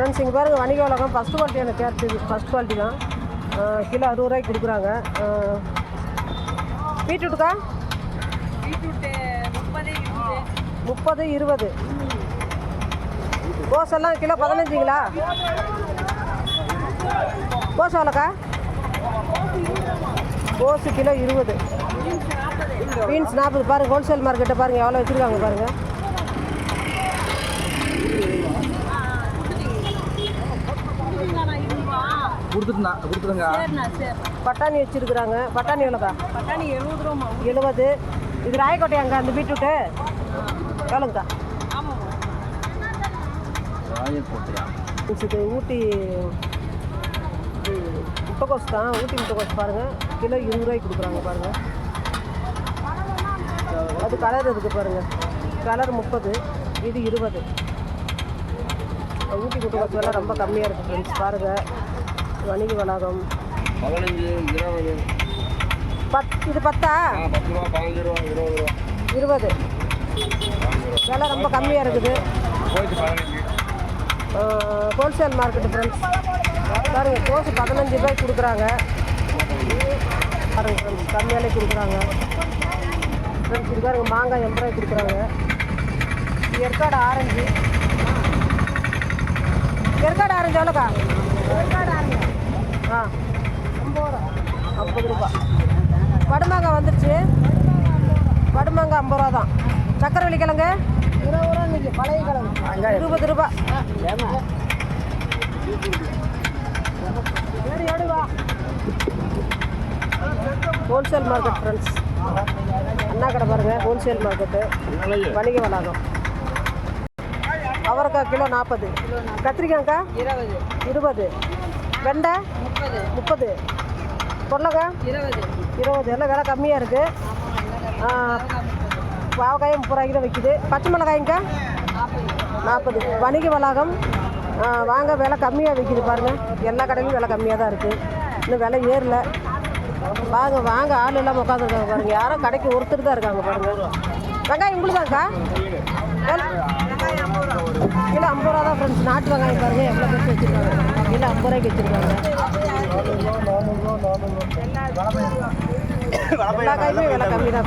Friends இங்கே பாருங்கள் வணிக உலகம் ஃபஸ்ட் குவாலிட்டியான கேரட் இது ஃபஸ்ட் குவாலிட்டி தான். கிலோ அறுபது ரூபாய்க்கு கொடுக்குறாங்க. பீட்ரூட்டுக்கா? பீட்ரூட்டு முப்பது இருபது. எல்லாம் கிலோ பதினஞ்சுங்களா? கோஸ் எவ்வளோக்கா? கோஸு கிலோ இருபது. பீன்ஸ் நாற்பது. பாருங்கள் ஹோல்சேல் மார்க்கெட்டை பாருங்கள் எவ்வளோ வச்சுருக்காங்க பாருங்கள் கொடுத்துட்டுண்ணா கொடுத்துருங்க. பட்டாணி வச்சுருக்குறாங்க. பட்டாணி எவ்வளோக்கா? பட்டாணி எழுபது ரூபா எழுபது. இது ராயக்கோட்டை அங்கே அந்த பீட்ரூட்டு? எவ்வளோங்கக்கா இது ஊட்டி முட்டைக்கோஸ் தான். ஊட்டி முட்டைக்கோஸ் பாருங்கள் கிலோ இருபது ரூபாய்க்கு கொடுக்குறாங்க பாருங்கள் அது கலர் இருக்குது பாருங்கள் கலர் முப்பது இது இருபது. ஊட்டி முட்டைக்கோஸ் விலை ரொம்ப கம்மியாக இருக்குது ஃப்ரெண்ட்ஸ் பாருங்கள் வணிக வளாகம் பதினஞ்சு இருபது. பத் இது பத்தா? ஆ பத்து ரூபா பதினஞ்சு ரூபா இருபது ரூபா. இருபது. விலை ரொம்ப கம்மியாக இருக்குது. ஹோல்சேல் மார்க்கெட்டு ஃப்ரெண்ட்ஸ் பாருங்க கோஸு பதினஞ்சு ரூபாய்க்கு கொடுக்குறாங்க. பாருங்க ஃப்ரெண்ட்ஸ் கம்மியாலே கொடுக்குறாங்க. ஃப்ரெண்ட்ஸ் இது பாருங்க மாங்காய் எண்பது ரூபாய்க்கு கொடுக்குறாங்க. ஏற்காடு ஆரஞ்சு. ஏற்காடு ஆரஞ்சு எவ்வளோக்கா? ஏற்காடு ஆ. ஐம்பது ரூபா. வடுமாங்காய் வந்துருச்சு. வடுமாங்காய் ஐம்பது ரூபா தான். சக்கரவள்ளி கிழங்கு? இருபது ரூபா. இன்னைக்கு பழைய கிழங்கு இருபது ரூபா சரி எடுவா ஹோல்சேல் மார்க்கெட் ஃப்ரெண்ட்ஸ் அண்ணா கடை பாருங்க ஹோல்சேல் மார்க்கெட்டு வணிக வளாகம். அவரைக்காய் கிலோ நாற்பது. கத்திரிக்காய்க்கா இருபது. இருபது. வெண்டை முப்பது. முப்பது பொருளைக்காய் இருபது. இருபது. எல்லாம் விலை கம்மியாக இருக்குது பாவக்காயும் முப்பது ரூபாய்க்கு தான் விற்கிது பச்சை மிளகாய்ங்கக்கா நாற்பது. வணிக வளாகம். வாங்க விலை கம்மியாக விற்கிது பாருங்கள் எல்லா கடையிலும் விலை கம்மியாக தான் இருக்குது இன்னும் விலை ஏறல. வாங்க வாங்க ஆள் இல்லாமல் உட்காந்துருக்காங்க பாருங்கள் யாரும் கடைக்கு ஒருத்தர் தான் இருக்காங்க பாருங்கள் வெங்காயம் கிலோ ஐம்பது ரூபா ஃப்ரெண்ட்ஸ் நாட்டு வெங்காயம் பாருங்கள் எவ்வளோ பேர் வச்சுருக்காங்க? கிலோ ஐம்பது ரூபாய்க்கு வச்சுருக்காங்க. எல்லா காயுமே விலை கம்மி தான்